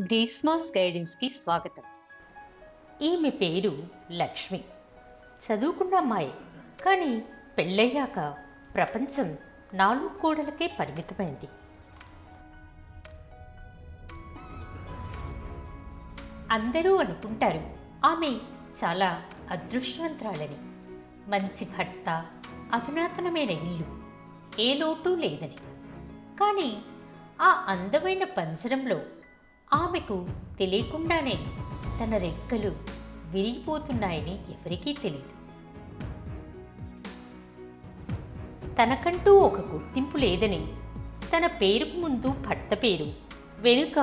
గ్రీస్మాస్ గైడెన్స్కి స్వాగతం. ఈమె పేరు లక్ష్మి. చదువుకున్న అమ్మాయి కానీ పెళ్ళయ్యాక ప్రపంచం నాలుగు కోడలకే పరిమితమైంది. అందరూ అనుకుంటారు ఆమె చాలా అదృష్టవంతురాలని. మంచి భర్త అధునాతనమైన ఇల్లు ఏ లోటు లేదని. కానీ ఆ అందమైన పంజరంలో ఆమెకు తెలియకుండానే తన రెక్కలు విరిగిపోతున్నాయని ఎవరికీ తెలియదు తనకంటూ ఒక గుర్తింపు లేదని తన పేరుకు ముందు భర్త పేరు వెనుక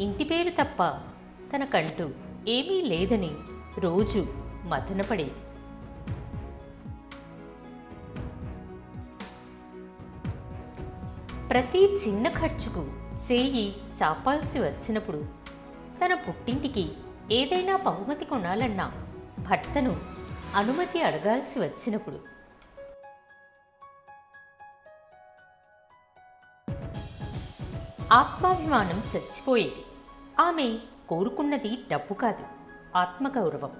ఇంటి పేరు తప్ప తనకంటూ ఏమీ లేదని రోజు మదనపడేది ప్రతి చిన్న ఖర్చుకు చేయి చాపాల్సి వచ్చినప్పుడు తన పుట్టింటికి ఏదైనా బహుమతి కొనాలన్నా భర్తను అనుమతి అడగాల్సి వచ్చినప్పుడు. ఆత్మాభిమానం చచ్చిపోయేది. ఆమె కోరుకున్నది డబ్బు కాదు ఆత్మగౌరవం.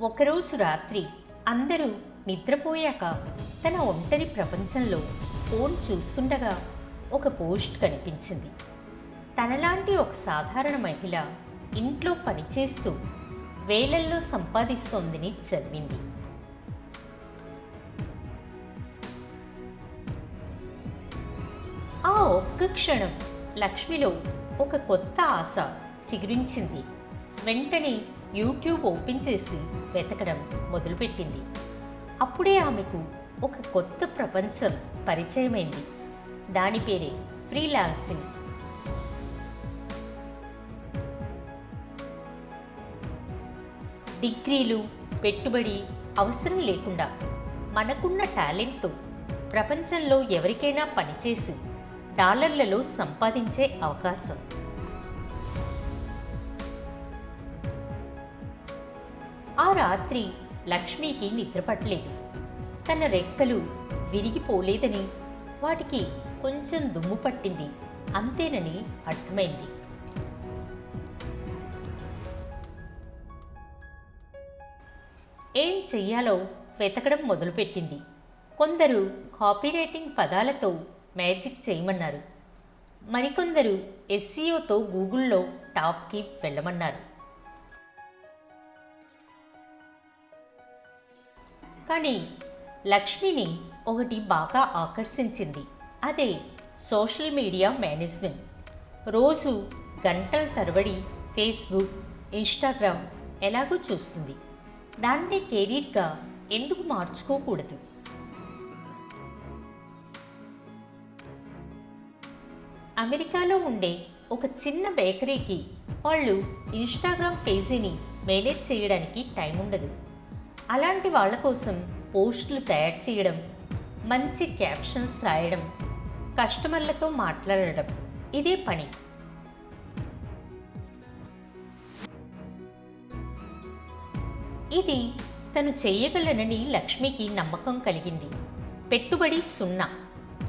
ఒకరోజు రాత్రి అందరూ నిద్రపోయాక తన ఒంటరి ప్రపంచంలో ఫోన్ చూస్తుండగా ఒక పోస్ట్ కనిపించింది. తనలాంటి ఒక సాధారణ మహిళ ఇంట్లో పనిచేస్తూ వేలల్లో సంపాదిస్తోందని చదివింది ఆ ఒక్క క్షణం లక్ష్మిలో ఒక కొత్త ఆశ చిగురించింది. వెంటనే యూట్యూబ్ ఓపెన్ చేసి వెతకడం మొదలుపెట్టింది. అప్పుడే ఆమెకు ఒక కొత్త ప్రపంచం పరిచయమైంది. దాని పేరే ఫ్రీలాన్సింగ్. డిగ్రీలు పెట్టుబడి అవసరం లేకుండా మనకున్న టాలెంట్తో ప్రపంచంలో ఎవరికైనా పనిచేసి డాలర్లలో సంపాదించే అవకాశం. ఆ రాత్రి లక్ష్మికి నిద్రపట్టలేదు. తన రెక్కలు విరిగిపోలేదని వాటికి కొంచెం దుమ్ము పట్టింది. అంతేనని అర్థమైంది. ఏం చెయ్యాలో వెతకడం మొదలుపెట్టింది. కొందరు కాపీరైటింగ్ పదాలతో మ్యాజిక్ చేయమన్నారు. మరికొందరు ఎస్సీఓతో గూగుల్లో టాప్కి వెళ్ళమన్నారు. కానీ లక్ష్మిని ఒకటి బాగా ఆకర్షించింది. అదే సోషల్ మీడియా మేనేజ్మెంట్. రోజు గంటల తరబడి ఫేస్బుక్ ఇన్స్టాగ్రామ్ ఎలాగో చూస్తుంది. దాన్నే కెరీర్గా ఎందుకు మార్చుకోకూడదు? అమెరికాలో ఉండే ఒక చిన్న బేకరీకి వాళ్ళు ఇన్స్టాగ్రామ్ పేజీని మేనేజ్ చేయడానికి టైం ఉండదు. అలాంటి వాళ్ళ కోసం పోస్టులు తయారు చేయడం మంచి క్యాప్షన్స్ రాయడం కస్టమర్లతో మాట్లాడడం ఇదే పని. ఇది తను చేయగలనని లక్ష్మికి నమ్మకం కలిగింది. పెట్టుబడి సున్నా.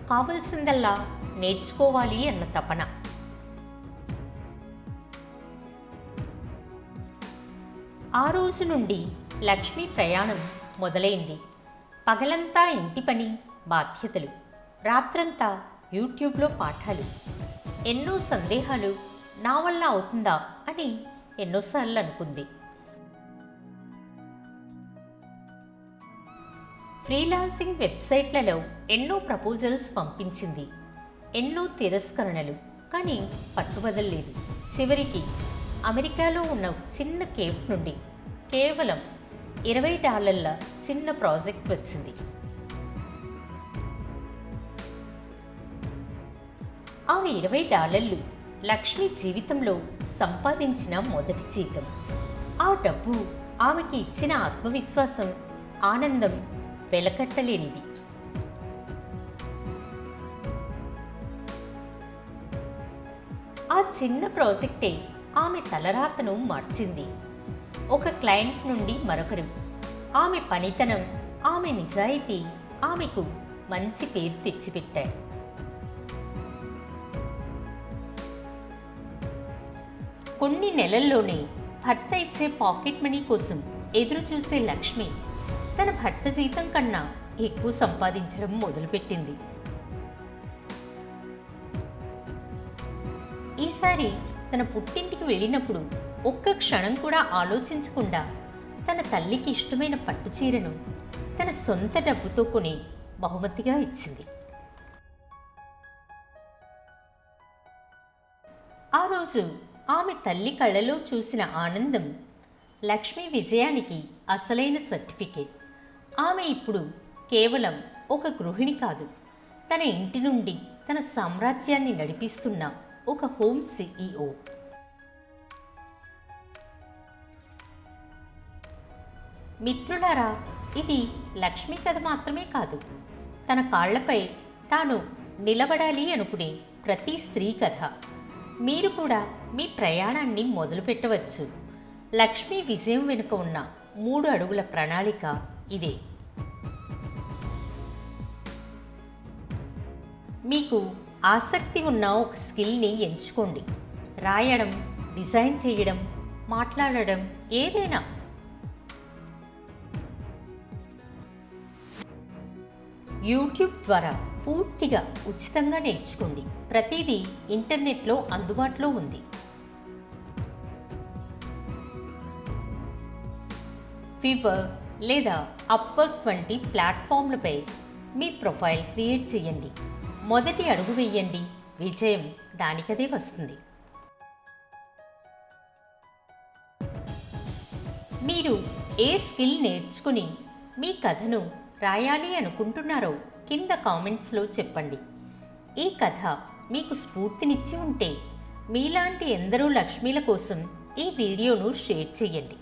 కావలసిందల్లా నేర్చుకోవాలి అన్న తపన. ఆ రోజు నుండి లక్ష్మి ప్రయాణం మొదలైంది. పగలంతా ఇంటి పని బాధ్యతలు. రాత్రంతా యూట్యూబ్లో పాఠాలు. ఎన్నో సందేహాలు నా వల్ల అవుతుందా అని ఎన్నోసార్లు అనుకుంది. ఫ్రీలాన్సింగ్ వెబ్సైట్లలో ఎన్నో ప్రపోజల్స్ పంపించింది. ఎన్నో తిరస్కరణలు కానీ పట్టుబదల్లేదు. చివరికి అమెరికాలో ఉన్న చిన్న కేఫ్ నుండి కేవలం ఇరవై డాలర్ల చిన్న ప్రాజెక్ట్ వచ్చింది. ఆ ఇరవై డాలర్లు లక్ష్మి జీవితంలో సంపాదించిన మొదటి జీతం. ఆ డబ్బు ఆమెకి ఇచ్చిన ఆత్మవిశ్వాసం ఆనందం వెలకట్టలేనిది. ఆ చిన్న ప్రాజెక్టే ఆమె తలరాతను మార్చింది. ఒక క్లయింట్ నుండి మరొకరు. ఆమె పనితనం ఆమె నిజాయితీ ఆమెకు మంచి పేరు తెచ్చిపెట్టాయి కొన్ని నెలల్లోనే భర్త ఇచ్చే పాకెట్ మనీ కోసం ఎదురు చూసే లక్ష్మి తన భర్త జీతం కన్నా ఎక్కువ సంపాదించడం మొదలుపెట్టింది. ఈసారి తన పుట్టింటికి వెళ్ళినప్పుడు ఒక్క క్షణం కూడా ఆలోచించకుండా తన తల్లికి ఇష్టమైన పట్టు చీరను తన సొంత డబ్బుతో కొని బహుమతిగా ఇచ్చింది. ఆ రోజు ఆమె తల్లి కళ్ళలో చూసిన ఆనందం లక్ష్మి విజయానికి అసలైన సర్టిఫికేట్. ఆమె ఇప్పుడు కేవలం ఒక గృహిణి కాదు తన ఇంటి నుండి తన సామ్రాజ్యాన్ని నడిపిస్తున్న ఒక హోమ్ సిఇఓ మిత్రులారా ఇది లక్ష్మి కథ మాత్రమే కాదు. తన కాళ్ళపై తాను నిలబడాలి అనుకునే ప్రతి స్త్రీ కథ. మీరు కూడా మీ ప్రయాణాన్ని మొదలుపెట్టవచ్చు. లక్ష్మి విజయం వెనుక ఉన్న మూడు అడుగుల ప్రణాళిక ఇదే. మీకు ఆసక్తి ఉన్న ఒక స్కిల్ని ఎంచుకోండి. రాయడం డిజైన్ చేయడం మాట్లాడడం ఏదైనా యూట్యూబ్ ద్వారా పూర్తిగా ఉచితంగా నేర్చుకోండి. ప్రతిదీ ఇంటర్నెట్లో అందుబాటులో ఉంది. ఫీవర్ లేదా అప్వర్క్ వంటి ప్లాట్ఫామ్లపై మీ ప్రొఫైల్ క్రియేట్ చేయండి. మొదటి అడుగు వేయండి. విజయం దానికదే వస్తుంది. మీరు ఏ స్కిల్ నేర్చుకుని మీ కథను రాయాలి అనుకుంటున్నారో కింద కామెంట్స్లో చెప్పండి. ఈ కథ మీకు స్ఫూర్తినిచ్చి ఉంటే మీలాంటి ఎందరో లక్ష్మీల కోసం ఈ వీడియోను షేర్ చేయండి.